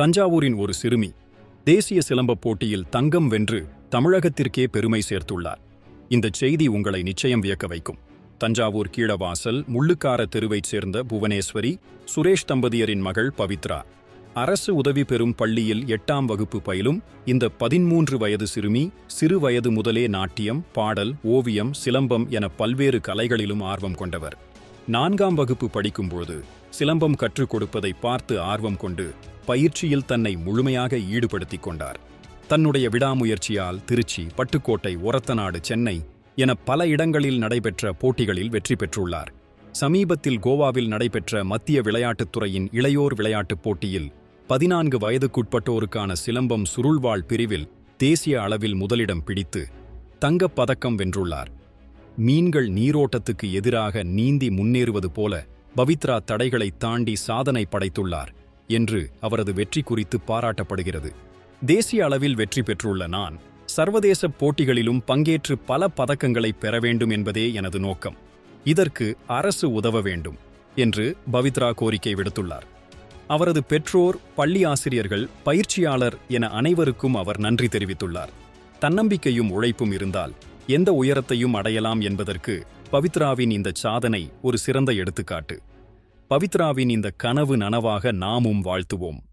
தஞ்சாவூரின் ஒரு சிறுமி தேசிய சிலம்பப் போட்டியில் தங்கம் வென்று தமிழகத்திற்கே பெருமை சேர்த்துள்ளார். இந்தச் செய்தி உங்களை நிச்சயம் வியக்க வைக்கும். தஞ்சாவூர் கீழவாசல் முள்ளுக்கார தெருவைச் சேர்ந்த புவனேஸ்வரி சுரேஷ் தம்பதியரின் மகள் பவித்ரா. அரசு உதவி பெறும் பள்ளியில் எட்டாம் வகுப்பு பயிலும் இந்த பதிமூன்று வயது சிறுமி சிறு வயது முதலே நாட்டியம் பாடல் ஓவியம் சிலம்பம் என பல்வேறு கலைகளிலும் ஆர்வம் கொண்டவர். நான்காம் வகுப்பு படிக்கும்போது சிலம்பம் கற்றுக் கொடுப்பதை பார்த்து ஆர்வம் கொண்டு பயிற்சியில் தன்னை முழுமையாக ஈடுபடுத்திக் கொண்டார். தன்னுடைய விடாமுயற்சியால் திருச்சி பட்டுக்கோட்டை ஒரத்தநாடு சென்னை என பல இடங்களில் நடைபெற்ற போட்டிகளில் வெற்றி பெற்றுள்ளார். சமீபத்தில் கோவாவில் நடைபெற்ற மத்திய விளையாட்டுத் துறையின் இளையோர் விளையாட்டுப் போட்டியில் பதினான்கு வயதுக்குட்பட்டோருக்கான சிலம்பம் சுருள்வாள் பிரிவில் தேசிய அளவில் முதலிடம் பிடித்து தங்கப் பதக்கம் வென்றுள்ளார். மீன்கள் நீரோட்டத்துக்கு எதிராக நீந்தி முன்னேறுவது போல பவித்ரா தடைகளை தாண்டி சாதனை படைத்துள்ளார். என்று அவரது வெற்றி குறித்து பாராட்டப்படுகிறது. தேசிய அளவில் வெற்றி பெற்றுள்ள நான் சர்வதேச போட்டிகளிலும் பங்கேற்று பல பதக்கங்களை பெற வேண்டும் என்பதே எனது நோக்கம். இதற்கு அரசு உதவ வேண்டும் என்று பவித்ரா கோரிக்கை விடுத்துள்ளார். அவரது பெற்றோர் பள்ளி ஆசிரியர்கள் பயிற்சியாளர் என அனைவருக்கும் அவர் நன்றி தெரிவித்துள்ளார். தன்னம்பிக்கையும் உழைப்பும் இருந்தால் எந்த உயரத்தையும் அடையலாம் என்பதற்கு பவித்ராவின் இந்த சாதனை ஒரு சிறந்த எடுத்துக்காட்டு. பவித்ராவின் இந்த கனவு நனவாக நாமும் வாழ்த்துவோம்.